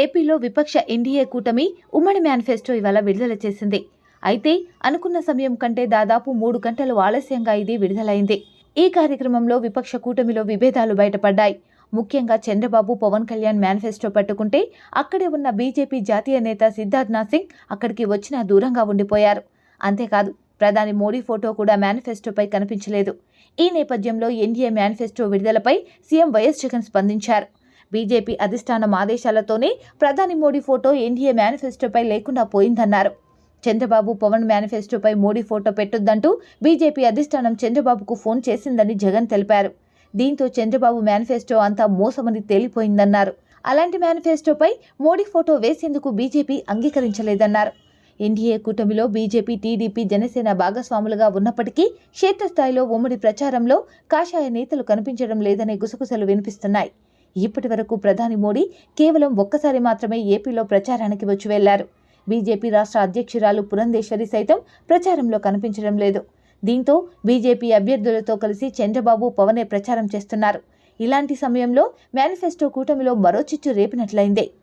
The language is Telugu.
ఏపీలో విపక్ష ఎన్డీఏ కూటమి ఉమ్మడి మేనిఫెస్టో ఇవాళ విడుదల చేసింది. అయితే అనుకున్న సమయం కంటే దాదాపు మూడు గంటలు ఆలస్యంగా ఇది విడుదలైంది. ఈ కార్యక్రమంలో విపక్ష కూటమిలో విభేదాలు బయటపడ్డాయి. ముఖ్యంగా చంద్రబాబు పవన్ కళ్యాణ్ మేనిఫెస్టో పట్టుకుంటే అక్కడే ఉన్న బీజేపీ జాతీయ నేత సిద్ధార్థనాథ్ సింగ్ అక్కడికి వచ్చినా దూరంగా ఉండిపోయారు. అంతేకాదు ప్రధాని మోడీ ఫోటో కూడా మేనిఫెస్టోపై కనిపించలేదు. ఈ నేపథ్యంలో ఎన్డీఏ మేనిఫెస్టో విడుదలపై సీఎం వైఎస్ జగన్ స్పందించారు. బీజేపీ అధిష్టానం ఆదేశాలతోనే ప్రధాని మోడీ ఫోటో ఎన్డీఏ మేనిఫెస్టోపై లేకుండా పోయిందన్నారు. చంద్రబాబు పవన్ మేనిఫెస్టోపై మోడీ ఫోటో పెట్టొద్దంటూ బీజేపీ అధిష్టానం చంద్రబాబుకు ఫోన్ చేసిందని జగన్ తెలిపారు. దీంతో చంద్రబాబు మేనిఫెస్టో అంతా మోసమని తేలిపోయిందన్నారు. అలాంటి మేనిఫెస్టోపై మోడీ ఫోటో వేసేందుకు బీజేపీ అంగీకరించలేదన్నారు. ఎన్డీఏ కూటమిలో బీజేపీ టీడీపీ జనసేన భాగస్వాములుగా ఉన్నప్పటికీ క్షేత్రస్థాయిలో ఉమ్మడి ప్రచారంలో కాషాయ నేతలు కనిపించడం లేదనే గుసగుసలు వినిపిస్తున్నాయి. ఇప్పటి వరకు ప్రధాని మోడీ కేవలం ఒక్కసారి మాత్రమే ఏపీలో ప్రచారానికి వచ్చి వెళ్ళారు. బీజేపీ రాష్ట్ర అధ్యక్షురాలు పురంధేశ్వరి సైతం ప్రచారంలో కనిపించడం లేదు. దీంతో బీజేపీ అభ్యర్థులతో కలిసి చంద్రబాబు పవనే ప్రచారం చేస్తున్నారు. ఇలాంటి సమయంలో మేనిఫెస్టో కూటమిలో మరో చిచ్చు రేపినట్లయింది.